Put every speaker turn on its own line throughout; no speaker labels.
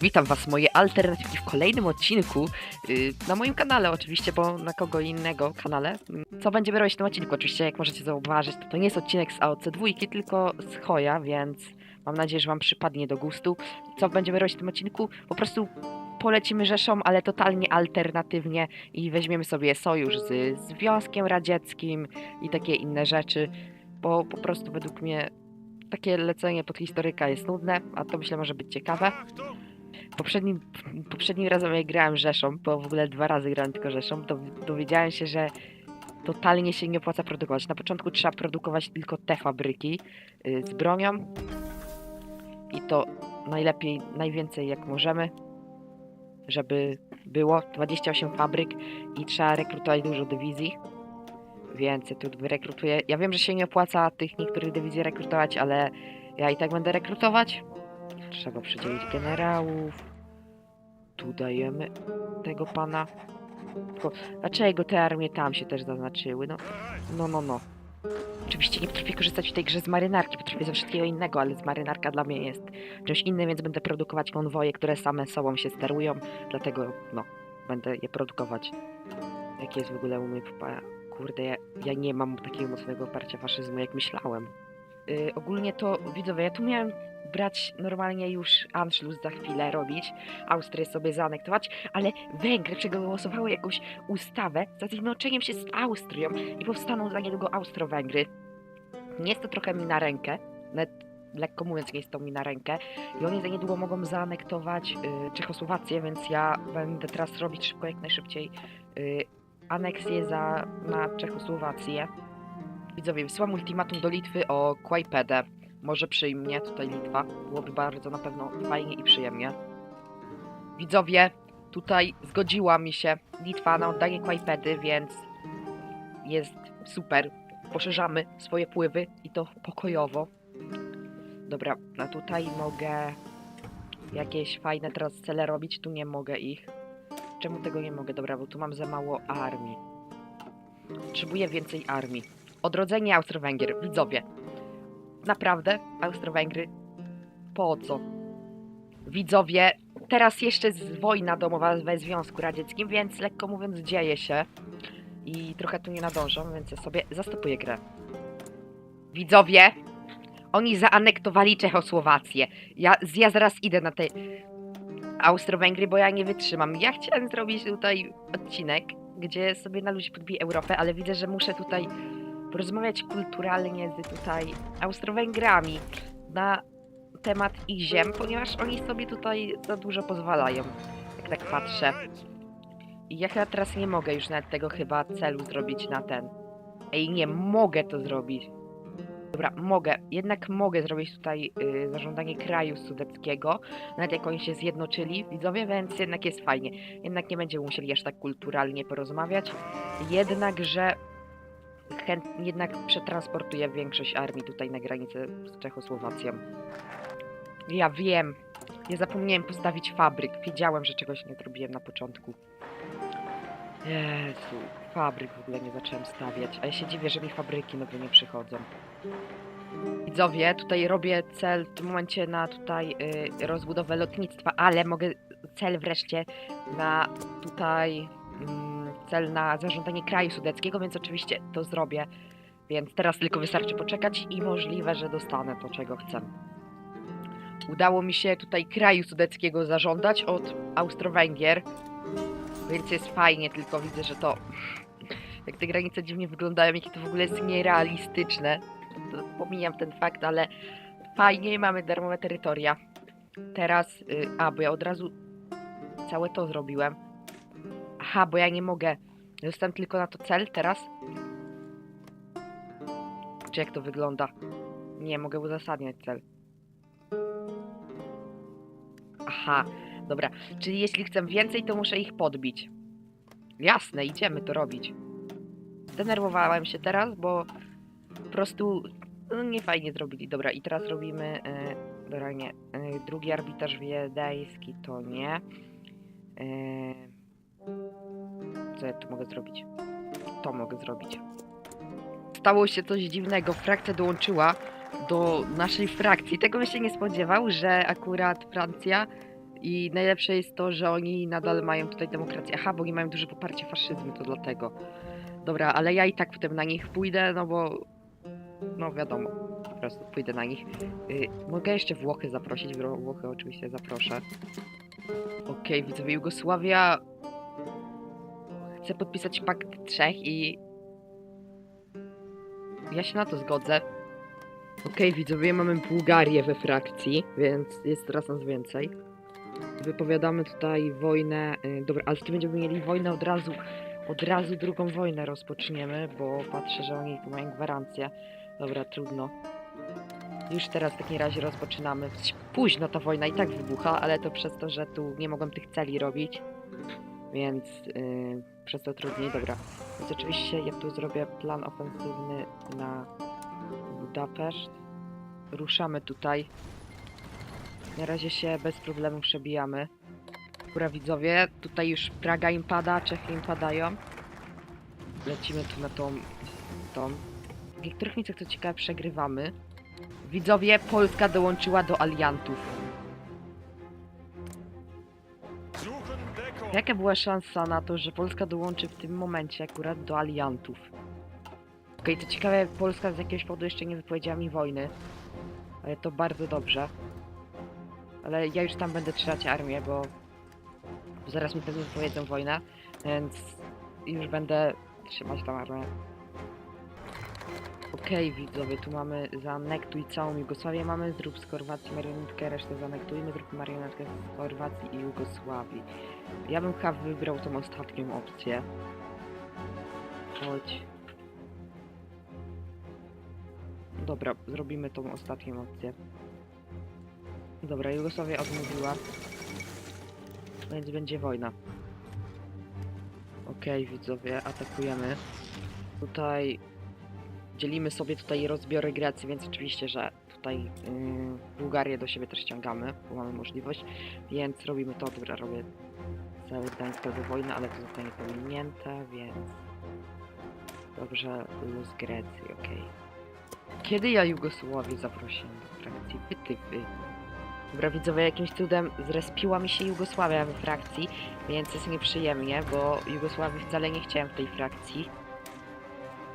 Witam Was w mojej alternatywki w kolejnym odcinku yy, na moim kanale oczywiście, bo na kogo innego kanale. Co będziemy robić w tym odcinku? Oczywiście jak możecie zauważyć, to, to nie jest odcinek z AOC2, tylko z Hoja, więc mam nadzieję, że Wam przypadnie do gustu. Co będziemy robić w tym odcinku? Po prostu polecimy Rzeszą, ale totalnie alternatywnie i weźmiemy sobie sojusz z Związkiem Radzieckim i takie inne rzeczy, bo po prostu według mnie takie lecenie pod historyka jest nudne, a to myślę może być ciekawe. Poprzednim, poprzednim razem jak grałem Rzeszą, bo w ogóle dwa razy grałem tylko Rzeszą, to dowiedziałem się, że totalnie się nie opłaca produkować. Na początku trzeba produkować tylko te fabryki y, z bronią i to najlepiej, najwięcej jak możemy, żeby było 28 fabryk i trzeba rekrutować dużo dywizji. Więc ja tu wyrekrutuję. Ja wiem, że się nie opłaca tych niektórych dywizji rekrutować, ale ja i tak będę rekrutować. Trzeba przydzielić generałów. Tu dajemy tego pana. Tylko, dlaczego te armie tam się też zaznaczyły? No, no, no, no. Oczywiście nie potrafię korzystać w tej grze z marynarki, potrafię ze wszystkiego innego, ale z marynarka dla mnie jest czymś innym, więc będę produkować konwoje, które same sobą się sterują, dlatego, no, będę je produkować. Jaki jest w ogóle u mnie pa- Kurde, ja, ja nie mam takiego mocnego oparcia faszyzmu, jak myślałem. Yy, ogólnie to, widzowie, ja tu miałem brać normalnie już Anschluss za chwilę robić, Austrię sobie zaanektować, ale Węgry przegłosowały jakąś ustawę za zjednoczeniem się z Austrią i powstaną za niedługo Austro-Węgry. Nie jest to trochę mi na rękę, nawet lekko mówiąc nie jest to mi na rękę i oni za niedługo mogą zaanektować y, Czechosłowację, więc ja będę teraz robić szybko, jak najszybciej y, aneksję za, na Czechosłowację. Widzowie, wysyłam ultimatum do Litwy o Kłajpedę. Może przyjmie tutaj Litwa. Byłoby bardzo na pewno fajnie i przyjemnie. Widzowie, tutaj zgodziła mi się Litwa na oddanie Kłajpedy, więc jest super. Poszerzamy swoje pływy i to pokojowo. Dobra, a tutaj mogę jakieś fajne teraz cele robić, tu nie mogę ich. Czemu tego nie mogę? Dobra, bo tu mam za mało armii. Potrzebuję więcej armii. Odrodzenie Austro-Węgier. Widzowie. Naprawdę? Austro-Węgry? Po co? Widzowie, teraz jeszcze jest wojna domowa we Związku Radzieckim, więc lekko mówiąc dzieje się. I trochę tu nie nadążą, więc ja sobie zastopuję grę. Widzowie! Oni zaanektowali Czechosłowację. Ja, ja zaraz idę na te Austro-Węgry, bo ja nie wytrzymam. Ja chciałem zrobić tutaj odcinek, gdzie sobie na ludzi podbiję Europę, ale widzę, że muszę tutaj porozmawiać kulturalnie z tutaj Austro-Węgrami na temat ich ziem, ponieważ oni sobie tutaj za dużo pozwalają, jak tak patrzę. I ja teraz nie mogę już nawet tego chyba celu zrobić na ten. Ej, nie, mogę to zrobić. Dobra, mogę. Jednak mogę zrobić tutaj y, zażądanie kraju sudeckiego, nawet jak oni się zjednoczyli, widzowie, więc jednak jest fajnie. Jednak nie będziemy musieli aż tak kulturalnie porozmawiać. Jednakże chęt, jednak przetransportuję większość armii tutaj na granicę z Czechosłowacją. Ja wiem. Ja zapomniałem postawić fabryk. Wiedziałem, że czegoś nie zrobiłem na początku. Jezu, fabryk w ogóle nie zacząłem stawiać. A ja się dziwię, że mi fabryki nowe nie przychodzą. Widzowie, tutaj robię cel w tym momencie na tutaj y, rozbudowę lotnictwa, ale mogę cel wreszcie na tutaj mm, cel na zarządzanie kraju sudeckiego, więc oczywiście to zrobię. Więc teraz tylko wystarczy poczekać i możliwe, że dostanę to, czego chcę. Udało mi się tutaj kraju sudeckiego zażądać od Austro-Węgier, więc jest fajnie, tylko widzę, że to jak te granice dziwnie wyglądają, jakie to w ogóle jest nierealistyczne. To, pomijam ten fakt, ale fajnie mamy darmowe terytoria. Teraz, y, a bo ja od razu całe to zrobiłem. Aha, bo ja nie mogę. Dostałem tylko na to cel teraz. Czy jak to wygląda? Nie, mogę uzasadniać cel. Aha, dobra. Czyli jeśli chcę więcej, to muszę ich podbić. Jasne, idziemy to robić. Zdenerwowałem się teraz, bo po prostu no, nie fajnie zrobili. Dobra, i teraz robimy. E, dobra, nie. E, drugi arbitraż wiedeński to nie. E, co ja tu mogę zrobić? To mogę zrobić. Stało się coś dziwnego. Frakcja dołączyła do naszej frakcji. Tego bym się nie spodziewał, że akurat Francja I najlepsze jest to, że oni nadal mają tutaj demokrację. Aha, bo oni mają duże poparcie faszyzmu, to dlatego. Dobra, ale ja i tak potem na nich pójdę, no bo... No wiadomo, po prostu pójdę na nich. Y, mogę jeszcze Włochy zaprosić, Włochy oczywiście zaproszę. Okej, widzowie, Jugosławia... Chcę podpisać pakt trzech i... Ja się na to zgodzę. Okej, widzowie, mamy Bułgarię we frakcji, więc jest teraz nas więcej. Wypowiadamy tutaj wojnę. y, Dobra, ale tu będziemy mieli wojnę od razu. Od razu drugą wojnę rozpoczniemy, bo patrzę, że oni tu mają gwarancję. Dobra, trudno. Już teraz w takim razie rozpoczynamy. Późno ta wojna i tak wybucha, ale to przez to, że tu nie mogłem tych celi robić. Więc yy, przez to trudniej. Dobra. Więc oczywiście ja tu zrobię plan ofensywny na Budapeszt. Ruszamy tutaj. Na razie się bez problemu przebijamy. Góra widzowie, tutaj już Praga im pada, Czechy im padają. Lecimy tu na tą, tą. W niektórych miejscach, co ciekawe, przegrywamy. Widzowie, Polska dołączyła do aliantów. Jaka była szansa na to, że Polska dołączy w tym momencie akurat do aliantów? Okej, to ciekawe, Polska z jakiegoś powodu jeszcze nie wypowiedziała mi wojny. Ale to bardzo dobrze. Ale ja już tam będę trzymać armię, bo zaraz mi pewnie wypowiedzą wojnę, więc już będę trzymać tą armię. Okej, widzowie, tu mamy zaanektuj całą Jugosławię, mamy zrób z Chorwacji marionetkę, resztę zaanektujmy, zrób marionetkę z Chorwacji i Jugosławii. Ja bym chyba wybrał tą ostatnią opcję. Chodź. Dobra, zrobimy tą ostatnią opcję. Dobra, Jugosławia odmówiła. Więc będzie wojna. Okej, widzowie, atakujemy. Tutaj dzielimy sobie tutaj rozbiory Grecji, więc oczywiście, że tutaj yy, Bułgarię do siebie też ściągamy, bo mamy możliwość, więc robimy to, dobra, robię cały Gdańsk albo wojnę, ale to zostanie pominięte, więc dobrze, luz Grecji, okej. Kiedy ja Jugosławię zaprosiłem do frakcji? Wytypy. Dobra, widzowie, jakimś cudem zrespiła mi się Jugosławia we frakcji, więc jest nieprzyjemnie, bo Jugosławii wcale nie chciałem w tej frakcji.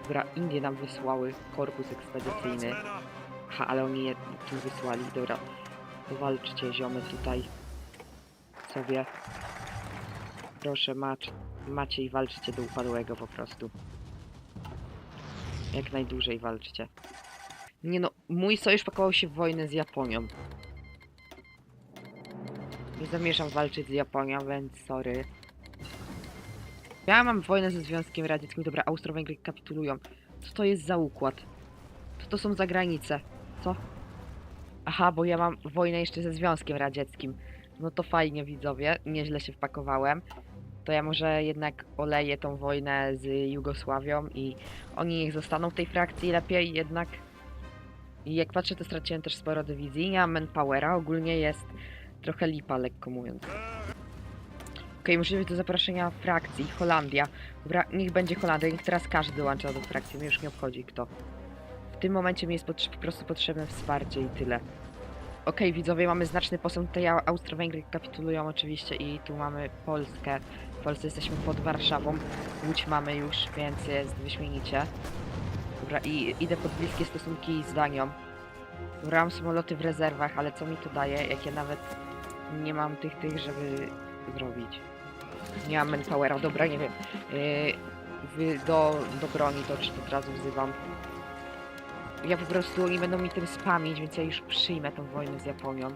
Dobra, Indie nam wysłały korpus ekspedycyjny. Ha, ale oni je tu wysłali, dobra. Walczcie, ziomy, tutaj sobie. Proszę, macz, macie i walczcie do upadłego po prostu. Jak najdłużej walczcie. Nie no, mój sojusz pakował się w wojnę z Japonią. Nie zamierzam walczyć z Japonią, więc sorry. Ja mam wojnę ze Związkiem Radzieckim. Dobra, Austro-Węgry kapitulują. Co to jest za układ? Co to są za granice? Co? Aha, bo ja mam wojnę jeszcze ze Związkiem Radzieckim. No to fajnie, widzowie. Nieźle się wpakowałem. To ja może jednak oleję tą wojnę z Jugosławią i oni niech zostaną w tej frakcji lepiej jednak. I jak patrzę, to straciłem też sporo dywizji. Mam manpowera. Ogólnie jest trochę lipa, lekko mówiąc. Okej, możliwe do zaproszenia frakcji. Holandia. Dobra, niech będzie Holandia. Niech teraz każdy dołącza do frakcji. Mnie już nie obchodzi kto. W tym momencie mi jest po prostu potrzebne wsparcie i tyle. Okej, widzowie, mamy znaczny postęp. Tutaj Au- Austro-Węgry kapitulują oczywiście i tu mamy Polskę. W Polsce jesteśmy pod Warszawą. Łódź mamy już, więc jest wyśmienicie. Dobra, i idę pod bliskie stosunki z Danią. Dobra, mam samoloty w rezerwach, ale co mi to daje, jak ja nawet nie mam tych, tych, żeby zrobić. Nie mam manpowera, dobra, nie wiem. Yy, do, do broni to czy to od razu wzywam. Ja po prostu, oni będą mi tym spamić, więc ja już przyjmę tą wojnę z Japonią.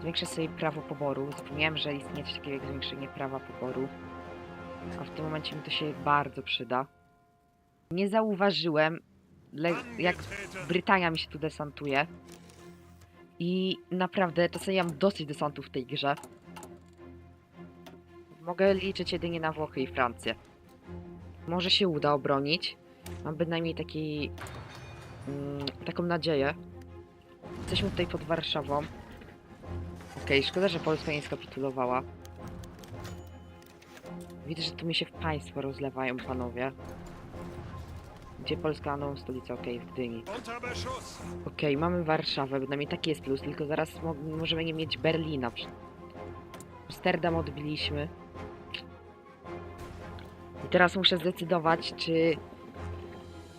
Zwiększę sobie prawo poboru. Zapomniałem, że istnieje coś takiego jak zwiększenie prawa poboru. A w tym momencie mi to się bardzo przyda. Nie zauważyłem, jak. Brytania mi się tu desantuje. I naprawdę, to sobie ja mam dosyć desantów w tej grze. Mogę liczyć jedynie na Włochy i Francję. Może się uda obronić. Mam bynajmniej taki... Mm, taką nadzieję. Jesteśmy tutaj pod Warszawą. Okej, szkoda, że Polska nie skapitulowała. Widzę, że tu mi się w państwo rozlewają panowie. Gdzie Polska? No, stolica, okej, w Gdyni. Okej, mamy Warszawę, bynajmniej taki jest plus, tylko zaraz mo możemy nie mieć Berlina. Amsterdam odbiliśmy. I teraz muszę zdecydować, czy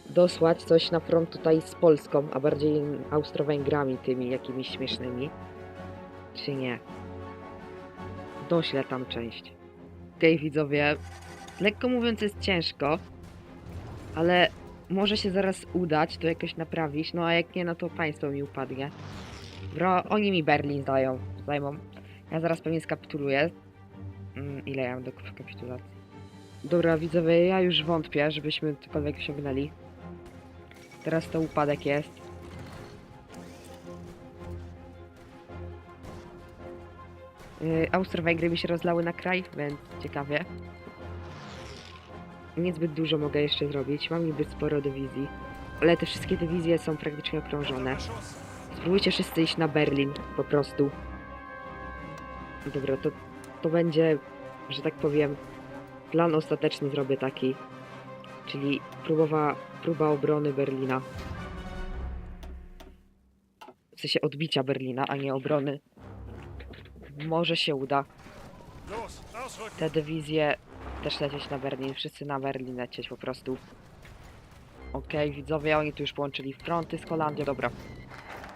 dosłać coś na front tutaj z Polską, a bardziej Austro-Węgrami tymi jakimiś śmiesznymi, czy nie. Doślę tam część. Okej, widzowie, lekko mówiąc jest ciężko, ale może się zaraz udać to jakoś naprawić, no a jak nie, no to państwo mi upadnie. Bro, oni mi Berlin dają, zajmą. Ja zaraz pewnie skapituluję. Mm, ile ja mam do kapitulacji? Dobra, widzowie, ja już wątpię, żebyśmy cokolwiek osiągnęli. Teraz to upadek jest. Yy, Austro-Węgry mi się rozlały na kraj, więc ciekawie. Niezbyt dużo mogę jeszcze zrobić, mam niby sporo dywizji. Ale te wszystkie dywizje są praktycznie okrążone. Spróbujcie wszyscy iść na Berlin, po prostu. Dobra, to, to będzie, że tak powiem, plan ostateczny zrobię taki. Czyli próbowa, próba obrony Berlina. W sensie odbicia Berlina, a nie obrony. Może się uda. Te dywizje też lecieć na Berlin, wszyscy na Berlin lecieć po prostu. Okej, widzowie, oni tu już połączyli fronty z Holandią, dobra.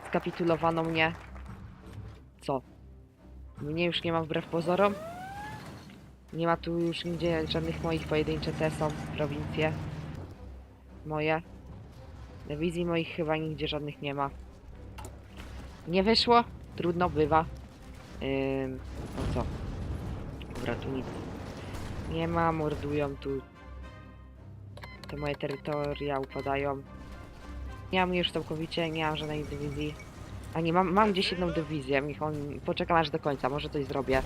Skapitulowano mnie. Co? Mnie już nie ma wbrew pozorom? Nie ma tu już nigdzie żadnych moich pojedyncze te są prowincje. Moje. Dywizji moich chyba nigdzie żadnych nie ma. Nie wyszło? Trudno bywa. Ym, no co? Dobra, tu nic nie ma, mordują tu. Te moje terytoria upadają. Nie mam już całkowicie, nie mam żadnej dywizji. A nie, mam, mam gdzieś jedną dywizję, niech on... Poczekam aż do końca, może coś zrobię.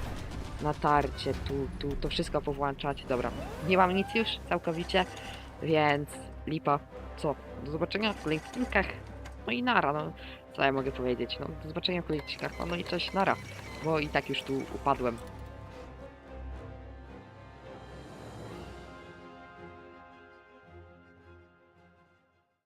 Natarcie, tu, tu, to wszystko powłączać. Dobra, nie mam nic już całkowicie, więc lipa. Co? Do zobaczenia w kolejnych odcinkach. No i nara, no. Co ja mogę powiedzieć? No, do zobaczenia w kolejnych odcinkach. No, no i cześć, nara. Bo i tak już tu upadłem.